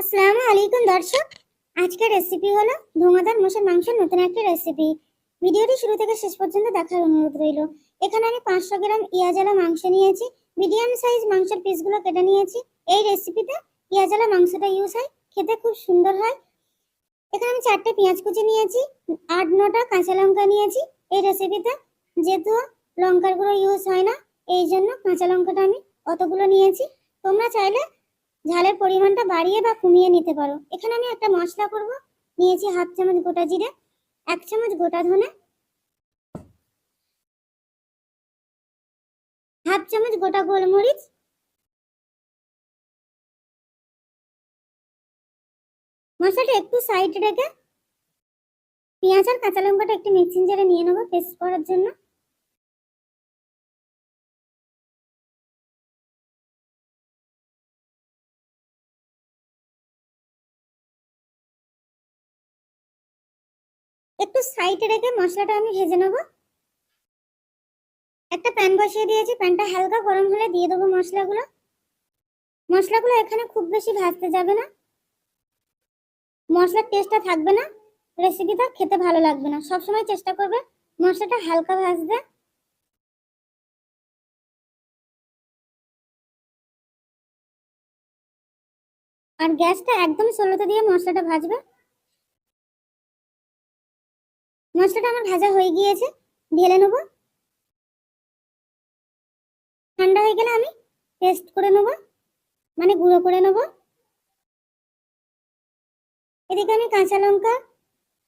আসসালামু আলাইকুম দর্শক। আজকের রেসিপি হলো ধোঁয়াদার মোষের মাংসের নতুন একটা রেসিপি ভিডিওটি শুরু থেকে শেষ পর্যন্ত দেখার অনুরোধ রইল। এখানে আমি পাঁচশো গ্রাম ইয়াজালা মাংস নিয়েছি মিডিয়াম সাইজ মাংসের পিসগুলো কেটে নিয়েছি। এই রেসিপিতে ইয়াজালা মাংসটা ইউজ হয়, খেতে খুব সুন্দর হয়। এখানে আমি চারটে পেঁয়াজ কুচি নিয়েছি, আট নটা কাঁচা লঙ্কা নিয়েছি। এই রেসিপিতে যেহেতু লঙ্কার গুঁড়ো ইউজ হয় না, এই জন্য কাঁচা লঙ্কাটা আমি অতগুলো নিয়েছি। তোমরা চাইলে ঝালের পরিমাণটা বাড়িয়ে বা কমিয়ে নিতে পারো। এখানে আমি একটা মশলা করব। নিয়েছি হাফ চামচ গোটা জিরে, এক চামচ গোটা ধনে, হাফ চামচ গোটা গোলমরিচ, মশলাটা একটু সাইড রেখে পেঁয়াজ আর কাঁচা লঙ্কাটা একটু মিক্সিং জারে নিয়ে নেব পেস্ট করার জন্য। একটু সাইডে রেখে মশলাটা আমি ভেজে নেব। একটা প্যান বসিয়ে দিয়েছি, প্যানটা হালকা গরম হলে দিয়ে দেবো মশলাগুলো। মশলাগুলো এখানে খুব বেশি ভাজতে যাবে না। মশলার টেস্টটা থাকবে না, রেসিপিটা খেতে ভালো লাগবে না। সব সময় চেষ্টা করবে মশলাটা হালকা ভাজতে। আর গ্যাসটা একদম সোলোতে দিয়ে মশলাটা ভাজবে। মশলাটা আমার ভাজা হয়ে গিয়েছে, ঢেলে নেব। ঠান্ডা হয়ে গেলে আমি পেস্ট করে নেব মানে গুঁড়ো করে নেব। এদিকে আমি কাঁচা লঙ্কা,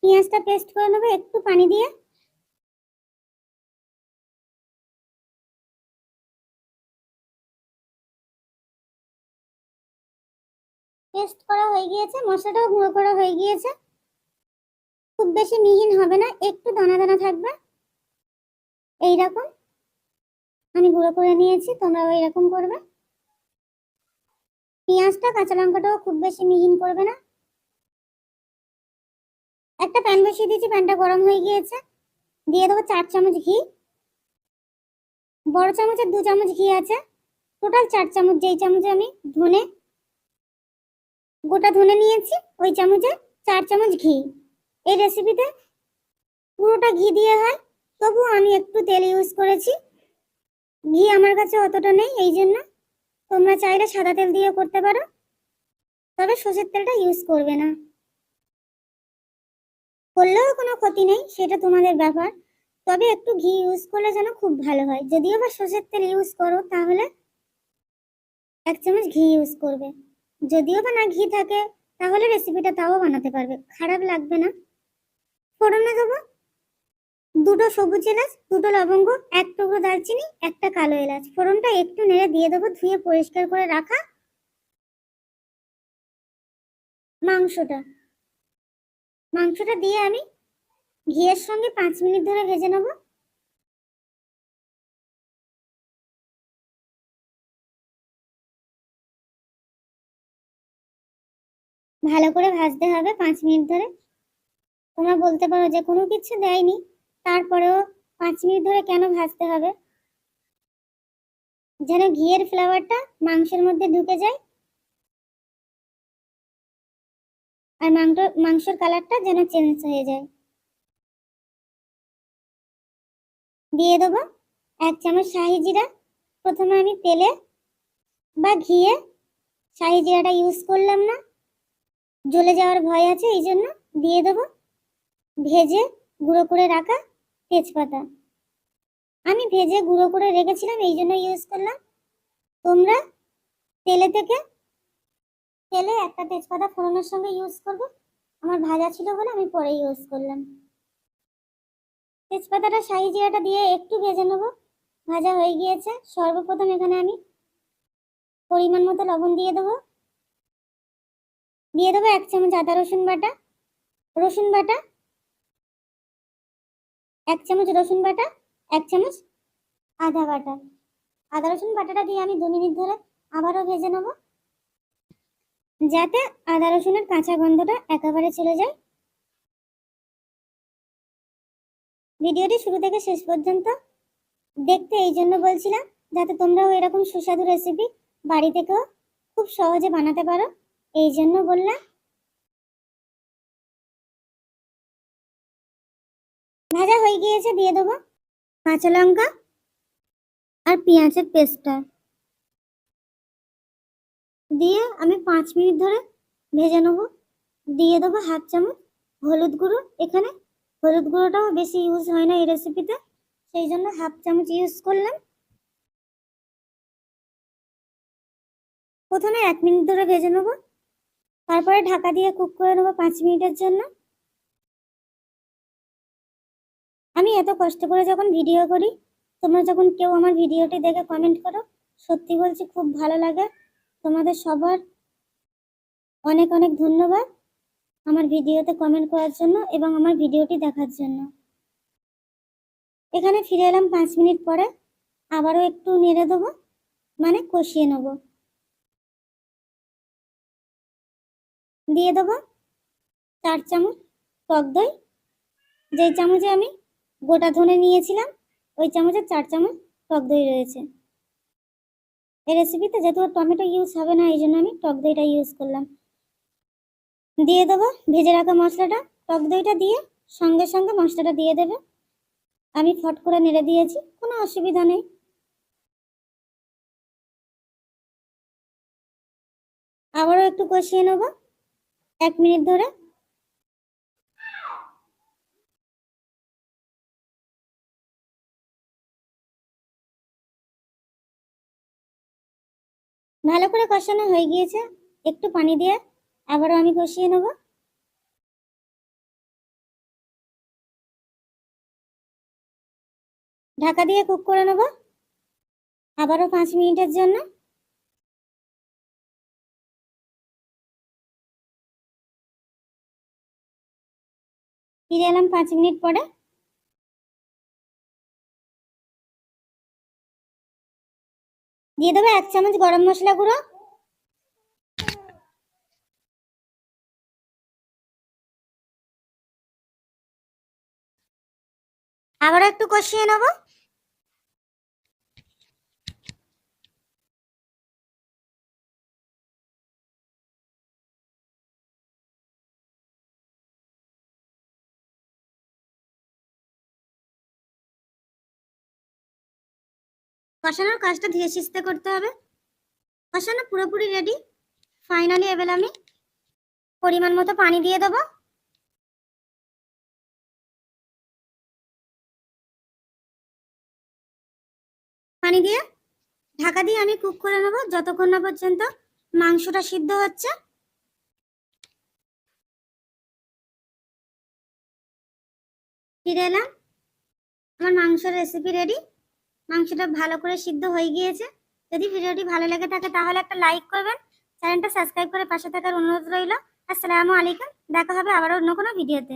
পেঁয়াজটা পেস্ট করে নেব একটু পানি দিয়ে। পেস্ট করা হয়ে গিয়েছে, মশলাটাও গুঁড়ো করা হয়ে গিয়েছে। খুব বেশি মিহিন হবে না, একটু দানা দানা থাকবে। এই রকম আমি গুঁড়ো করে নিয়েছি, তোমরাও এইরকম করবে। পেঁয়াজটা, কাঁচা লঙ্কাটাও খুব বেশি মিহিন করবে না। একটা প্যান বসিয়ে দিয়েছি, প্যানটা গরম হয়ে গিয়েছে। দিয়ে দেবো চার চামচ ঘি। বড় চামচের দু চামচ ঘি আছে। টোটাল চার চামচ, যেই চামচে আমি ধনে, গোটা ধনে নিয়েছি, ওই চামচে চার চামচ ঘি। এই রেসিপিতে পুরোটা ঘি দিয়ে হয়। তবু আমি একটু তেল ইউজ করেছি। ঘি আমার কাছে অতটা নেই, এই জন্য তোমরা চাইলে সাদা তেল দিয়ে করতে পারো। তবে সর্ষের তেলটা ইউজ করবে না। করলেও কোনো ক্ষতি নেই, সেটা তোমাদের ব্যাপার। তবে একটু ঘি ইউজ করলে যেন খুব ভালো হয়। যদিও বা সর্ষের তেল ইউজ করো, তাহলে এক চামচ ঘি ইউজ করবে। যদিও বা না ঘি থাকে, তাহলে রেসিপিটা তাও বানাতে পারবে। খারাপ লাগবে না। ফোড়নে দেবো দুটো সবুজ এলাচ, দুটো লবঙ্গ, এক টুকরো দারচিনি, একটা কালো এলাচ। ফোড়নটা একটু নেড়ে দিয়ে দেবো, ধুয়ে পরিষ্কার করে রাখা মাংসটা। মাংসটা দিয়ে আমি ঘিয়ের সঙ্গে পাঁচ মিনিট ধরে ভেজে নেব। ভালো করে ভাজতে হবে পাঁচ মিনিট ধরে। তোমরা বলতে পারো যে কোনো কিছু দেয়নি। তারপরেও পাঁচ মিনিট ধরে কেন ভাজতে হবে? যেন ঘিয়ের ফ্লেভারটা মাংসের মধ্যে ঢুকে যায়। আর মাংস, মাংসের কালারটা যেন চেঞ্জ হয়ে যায়। দিয়ে দেবো এক চামচ শাহি জিরা। প্রথমে আমি তেলে বা ঘিয়ে শাহি জিরাটা ইউজ করলাম না। জ্বলে যাওয়ার ভয় আছে, এই জন্য দিয়ে দেবো ভেজে গুঁড়ো করে রাখা তেজপাতা। আমি ভেজে গুঁড়ো করে রেখেছিলাম, এই জন্য ইউজ করলাম। তোমরা তেলে থেকে তেলে একটা তেজপাতা ফোড়নের সঙ্গে ইউজ করবে। আমার ভাজা ছিল বলে আমি পরে ইউজ করলাম। তেজপাতাটা শাহি জিরাটা দিয়ে একটু ভেজে নেব। ভাজা হয়ে গিয়েছে। সর্বপ্রথম এখানে আমি পরিমাণ মতো লবণ দিয়ে দেবো। দিয়ে দেবো এক চামচ আদা রসুন বাটা। রসুন বাটা এক চামচ রসুন বাটা, এক চামচ আদা বাটা। আদা রসুন বাটাটা দিয়ে আমি দু মিনিট ধরে আবারও ভেজে নেব। যাতে আদা রসুনের কাঁচা গন্ধটা একেবারে চলে যায়। ভিডিওটি শুরু থেকে শেষ পর্যন্ত দেখতে এই জন্য বলছিলাম, যাতে তোমরাও এরকম সুস্বাদু রেসিপি বাড়ি থেকেও খুব সহজে বানাতে পারো। এই জন্য বললাম ভাজা হয়ে গিয়েছে, দিয়ে দেবো কাঁচা লঙ্কা আর পেঁয়াজের পেস্টটা। দিয়ে আমি পাঁচ মিনিট ধরে ভেজে নেব। দিয়ে দেবো হাফ চামচ হলুদ গুঁড়ো। এখানে হলুদ গুঁড়োটাও বেশি ইউজ হয় না এই রেসিপিতে সেই জন্য হাফ চামচ ইউজ করলাম। প্রথমে এক মিনিট ধরে ভেজে নেব। তারপরে ঢাকা দিয়ে কুক করে নেব পাঁচ মিনিটের জন্য। আমি এত কষ্ট করে যখন ভিডিও করি, তোমরা যখন কেউ আমার ভিডিওটি দেখে কমেন্ট করো, সত্যি বলছি খুব ভালো লাগে। তোমাদের সবার অনেক অনেক ধন্যবাদ আমার ভিডিওতে কমেন্ট করার জন্য এবং আমার ভিডিওটি দেখার জন্য। এখানে ফিরে এলাম পাঁচ মিনিট পরে, আবারও একটু নেড়ে দেবো মানে কষিয়ে নেব। দিয়ে দেবো চার চামচ টক দই, যেই চামচে আমি গোটা ধনে নিয়েছিলাম। ওই চামচের চার চামচ টক দই রয়েছে। এই রেসিপিতে যেহেতু টমেটো ইউজ হবে না এই জন্য আমি টক দইটা ইউজ করলাম। দিয়ে দেবো ভেজে রাখা মশলাটা। টক দইটা দিয়ে সঙ্গে সঙ্গে মশলাটা দিয়ে দেবে। আমি ফট করে নেড়ে দিয়েছি, কোনো অসুবিধা নেই। আবারও একটু কষিয়ে নেব। এক মিনিট ধরে ভালো করে কষানো হয়ে গিয়েছে। একটু পানি দিয়ে আবারও আমি কষিয়ে নেব। ঢাকা দিয়ে কুক করে নেব। আবারও পাঁচ মিনিটের জন্য। ফিরে এলাম পাঁচ মিনিট পরে। দিয়ে দেবো এক চামচ গরম মশলা গুঁড়ো। আবার একটু কষিয়ে নেব। কষানোর কাজটা ধীরে সুস্থে করতে হবে। কষানো পুরোপুরি রেডি ফাইনালি এবার আমি পরিমাণ মতো পানি দিয়ে দেবো। পানি দিয়ে ঢাকা দিয়ে আমি কুক করে নেব যতক্ষণ না পর্যন্ত মাংসটা সিদ্ধ হচ্ছে। ফিরে এলাম। আমার মাংসের রেসিপি রেডি মাংসটা ভালো করে সিদ্ধ হয়ে গিয়েছে। যদি ভিডিওটি ভালো লেগে থাকে তাহলে একটা লাইক করবেন। চ্যানেলটা সাবস্ক্রাইব করে পাশে থাকার অনুরোধ রইল। আসসালামু আলাইকুম। দেখা হবে আবার অন্য কোনো ভিডিওতে